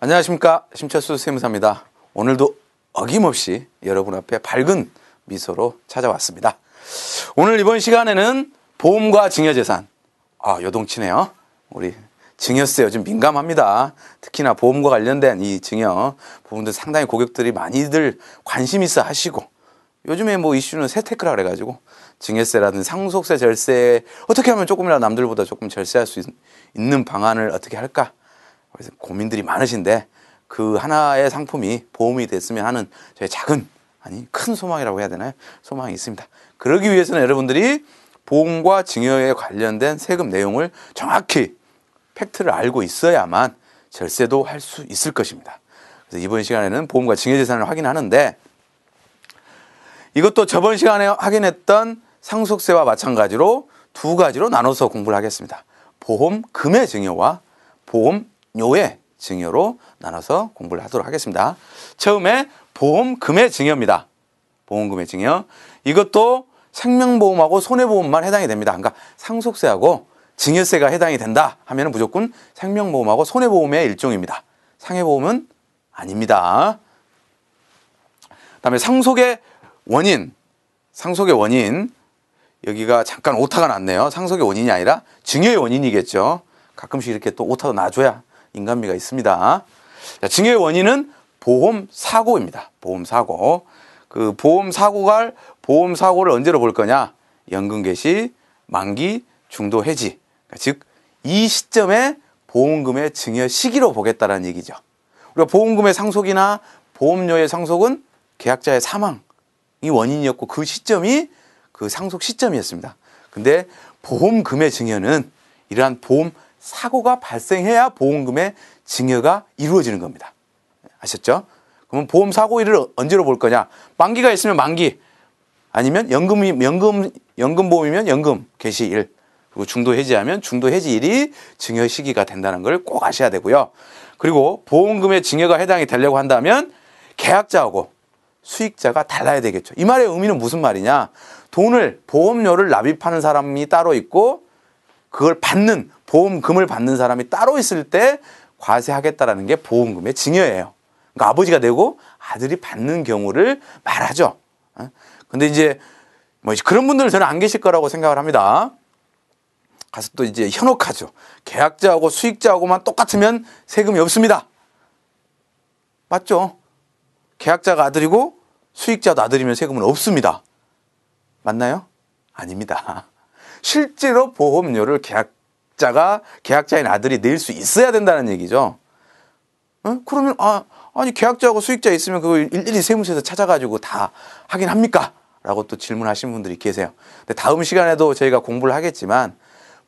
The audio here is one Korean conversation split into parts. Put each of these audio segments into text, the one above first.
안녕하십니까 심철수 세무사입니다. 오늘도 어김없이 여러분 앞에 밝은 미소로 찾아왔습니다. 오늘 이번 시간에는 보험과 증여재산 아 요동치네요. 우리 증여세 요즘 민감합니다. 특히나 보험과 관련된 이 증여 부분들 상당히 고객들이 많이들 관심 있어 하시고 요즘에 뭐 이슈는 세테크라 그래가지고 증여세라든지 상속세 절세 어떻게 하면 조금이라도 남들보다 조금 절세할 수 있, 있는 방안을 어떻게 할까 고민들이 많으신데 그 하나의 상품이 보험이 됐으면 하는 저의 작은 아니 큰 소망이라고 해야 되나요? 소망이 있습니다. 그러기 위해서는 여러분들이 보험과 증여에 관련된 세금 내용을 정확히 팩트를 알고 있어야만 절세도 할 수 있을 것입니다. 그래서 이번 시간에는 보험과 증여재산을 확인하는데 이것도 저번 시간에 확인했던 상속세와 마찬가지로 두 가지로 나눠서 공부를 하겠습니다. 보험 금의 증여와 보험 료의 증여로 나눠서 공부를 하도록 하겠습니다. 처음에 보험금의 증여입니다. 보험금의 증여. 이것도 생명보험하고 손해보험만 해당이 됩니다. 그러니까 상속세하고 증여세가 해당이 된다 하면 무조건 생명보험하고 손해보험의 일종입니다. 상해보험은 아닙니다. 다음에 상속의 원인, 상속의 원인 여기가 잠깐 오타가 났네요. 상속의 원인이 아니라 증여의 원인이겠죠. 가끔씩 이렇게 또 오타도 놔줘야 인간미가 있습니다. 자, 증여의 원인은 보험 사고입니다. 보험 사고. 그 보험 사고가 보험 사고를 언제로 볼 거냐? 연금 개시, 만기, 중도 해지. 그러니까 즉, 이 시점에 보험금의 증여 시기로 보겠다는 얘기죠. 우리가 보험금의 상속이나 보험료의 상속은 계약자의 사망이 원인이었고 그 시점이 그 상속 시점이었습니다. 근데 보험금의 증여는 이러한 보험 사고가 발생해야 보험금의 증여가 이루어지는 겁니다. 아셨죠? 그러면 보험 사고일을 언제로 볼 거냐? 만기가 있으면 만기 아니면 연금이 연금 연금 보험이면 연금 개시일 그리고 중도 해지하면 중도 해지일이 증여 시기가 된다는 걸 꼭 아셔야 되고요. 그리고 보험금의 증여가 해당이 되려고 한다면 계약자하고 수익자가 달라야 되겠죠. 이 말의 의미는 무슨 말이냐? 돈을 보험료를 납입하는 사람이 따로 있고 그걸 받는 보험금을 받는 사람이 따로 있을 때 과세하겠다라는 게 보험금의 증여예요. 그러니까 아버지가 내고 아들이 받는 경우를 말하죠. 어? 근데 이제 뭐 그런 분들은 저는 안 계실 거라고 생각을 합니다. 가서 또 이제 현혹하죠. 계약자하고 수익자하고만 똑같으면 세금이 없습니다. 맞죠? 계약자가 아들이고 수익자도 아들이면 세금은 없습니다. 맞나요? 아닙니다. 실제로 보험료를 계약자가 계약자인 아들이 낼 수 있어야 된다는 얘기죠. 어? 그러면 아 아니 계약자하고 수익자 있으면 그걸 일일이 세무서에서 찾아가지고 다 하긴 합니까? 라고 또 질문하신 분들이 계세요. 근데 다음 시간에도 저희가 공부를 하겠지만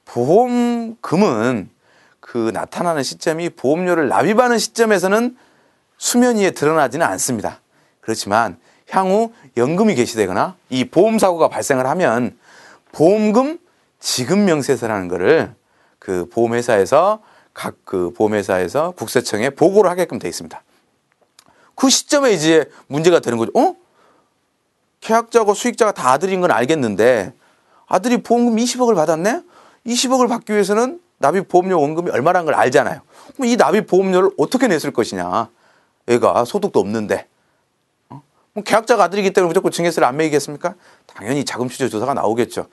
보험금은 그 나타나는 시점이 보험료를 납입하는 시점에서는 수면 위에 드러나지는 않습니다. 그렇지만 향후 연금이 개시되거나 이 보험 사고가 발생을 하면 보험금 지급 명세서라는 거를 그 보험회사에서 각 그 보험회사에서 국세청에 보고를 하게끔 되어 있습니다. 그 시점에 이제 문제가 되는 거죠. 어? 계약자고 수익자가 다 아들인 건 알겠는데 아들이 보험금 20억을 받았네? 20억을 받기 위해서는 납입 보험료 원금이 얼마라는 걸 알잖아요. 그럼 이 납입 보험료를 어떻게 냈을 것이냐? 얘가 소득도 없는데. 어? 계약자가 아들이기 때문에 무조건 증여세를 안 매기겠습니까? 당연히 자금추적 조사가 나오겠죠.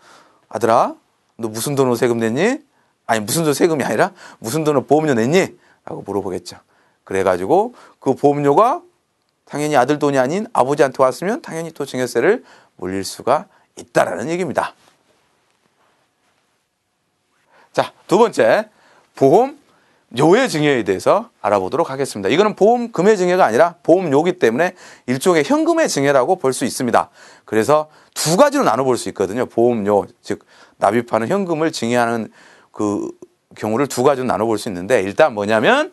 아들아, 너 무슨 돈으로 세금 냈니? 아니 무슨 돈 세금이 아니라 무슨 돈으로 보험료 냈니? 라고 물어보겠죠. 그래가지고 그 보험료가 당연히 아들 돈이 아닌 아버지한테 왔으면 당연히 또 증여세를 물릴 수가 있다라는 얘기입니다. 자, 두 번째 보험 료의 증여에 대해서 알아보도록 하겠습니다. 이거는 보험 금의 증여가 아니라 보험료기 때문에 일종의 현금의 증여라고 볼 수 있습니다. 그래서 두 가지로 나눠볼 수 있거든요. 보험료, 즉 납입하는 현금을 증여하는 그 경우를 두 가지로 나눠볼 수 있는데 일단 뭐냐면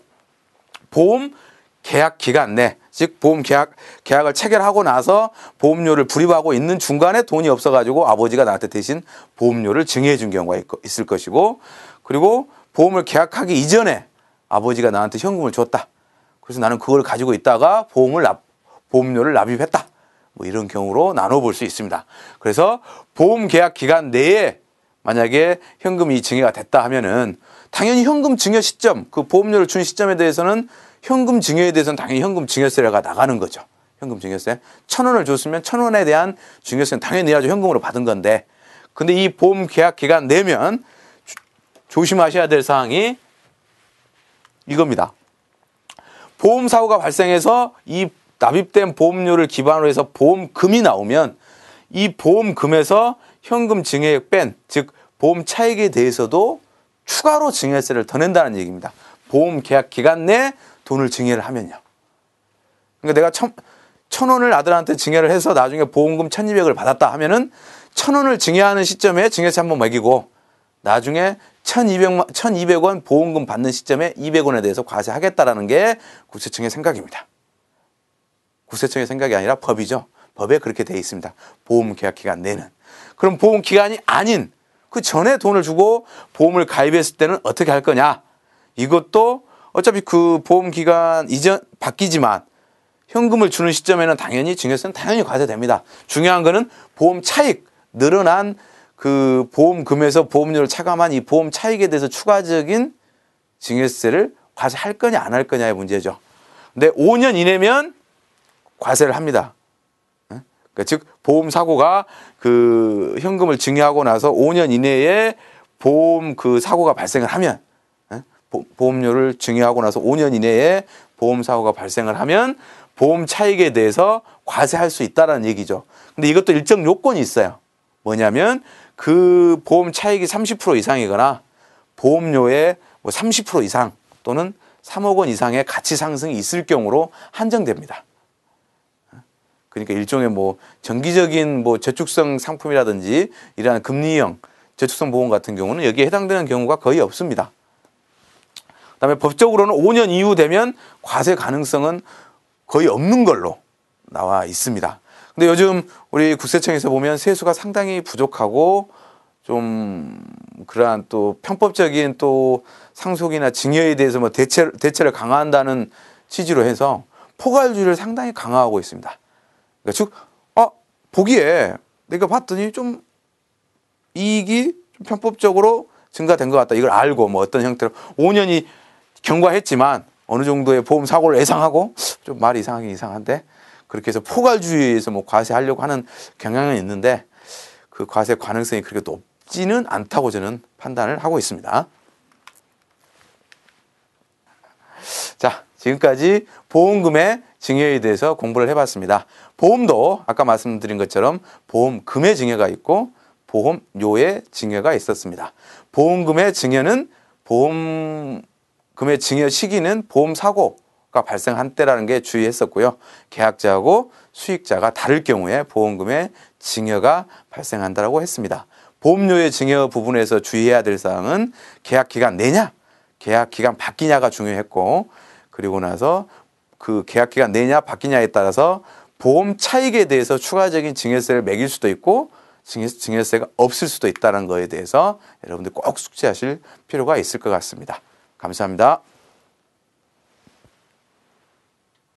보험 계약 기간 내, 즉 보험 계약 계약을 체결하고 나서 보험료를 불입하고 있는 중간에 돈이 없어가지고 아버지가 나한테 대신 보험료를 증여해 준 경우가 있을 것이고 그리고 보험을 계약하기 이전에 아버지가 나한테 현금을 줬다. 그래서 나는 그걸 가지고 있다가 보험을 납, 보험료를 납입했다. 뭐 이런 경우로 나눠 볼 수 있습니다. 그래서 보험 계약 기간 내에 만약에 현금이 증여가 됐다 하면은 당연히 현금 증여 시점, 그 보험료를 준 시점에 대해서는 현금 증여에 대해서는 당연히 현금 증여세가 나가는 거죠. 현금 증여세. 천 원을 줬으면 천 원에 대한 증여세는 당연히 내야죠. 현금으로 받은 건데. 근데 이 보험 계약 기간 내면 조- 조심하셔야 될 사항이 이겁니다. 보험 사고가 발생해서 이 납입된 보험료를 기반으로 해서 보험금이 나오면 이 보험금에서 현금 증여액 뺀, 즉 보험 차익에 대해서도 추가로 증여세를 더 낸다는 얘기입니다. 보험 계약 기간 내 돈을 증여를 하면요. 그러니까 내가 천, 천 원을 아들한테 증여를 해서 나중에 보험금 천이백을 받았다 하면은 천 원을 증여하는 시점에 증여세 한번 매기고 나중에 천이백만 천이백 원 보험금 받는 시점에 이백 원에 대해서 과세하겠다라는 게 국세청의 생각입니다. 국세청의 생각이 아니라 법이죠. 법에 그렇게 돼 있습니다. 보험 계약 기간 내는. 그럼 보험 기간이 아닌 그 전에 돈을 주고 보험을 가입했을 때는 어떻게 할 거냐? 이것도 어차피 그 보험 기간 이전 바뀌지만 현금을 주는 시점에는 당연히 증여세는 당연히 과세됩니다. 중요한 거는 보험 차익 늘어난 그 보험금에서 보험료를 차감한 이 보험 차익에 대해서 추가적인 증여세를 과세할 거냐 안 할 거냐의 문제죠. 근데 5년 이내면 과세를 합니다. 예? 그러니까 즉 보험 사고가 그 현금을 증여하고 나서 5년 이내에 보험 그 사고가 발생을 하면 보험료를 증여하고 나서 5년 이내에 보험 사고가 발생을 하면 보험 차익에 대해서 과세할 수 있다라는 얘기죠. 근데 이것도 일정 요건이 있어요. 뭐냐면 그 보험 차익이 30% 이상이거나 보험료의 뭐 30% 이상 또는 3억 원 이상의 가치 상승이 있을 경우로 한정됩니다. 그러니까 일종의 뭐 정기적인 뭐 저축성 상품이라든지 이러한 금리형 저축성 보험 같은 경우는 여기에 해당되는 경우가 거의 없습니다. 그다음에 법적으로는 5년 이후 되면 과세 가능성은 거의 없는 걸로 나와 있습니다. 근데 요즘 우리 국세청에서 보면 세수가 상당히 부족하고 좀 그러한 또 편법적인 또 상속이나 증여에 대해서 뭐 대체 대체를 강화한다는 취지로 해서 포괄주의를 상당히 강화하고 있습니다. 그러니까 즉, 아 보기에 내가 봤더니 좀 이익이 좀 편법적으로 증가된 것 같다. 이걸 알고 뭐 어떤 형태로 5년이 경과했지만 어느 정도의 보험 사고를 예상하고 좀 말이 이상하긴 이상한데 그렇게 해서 포괄주의에서 뭐 과세하려고 하는 경향은 있는데 그 과세 가능성이 그렇게 높지는 않다고 저는 판단을 하고 있습니다. 자, 지금까지 보험금의 증여에 대해서 공부를 해봤습니다. 보험도 아까 말씀드린 것처럼 보험금의 증여가 있고 보험료의 증여가 있었습니다. 보험금의 증여는 보험금의 증여 시기는 보험 사고 가 발생한 때라는 게 주의했었고요. 계약자하고 수익자가 다를 경우에 보험금의 증여가 발생한다라고 했습니다. 보험료의 증여 부분에서 주의해야 될 사항은 계약 기간 내냐, 계약 기간 바뀌냐가 중요했고 그리고 나서 그 계약 기간 내냐 바뀌냐에 따라서 보험 차익에 대해서 추가적인 증여세를 매길 수도 있고 증여, 증여세가 없을 수도 있다는 거에 대해서 여러분들 꼭 숙지하실 필요가 있을 것 같습니다. 감사합니다.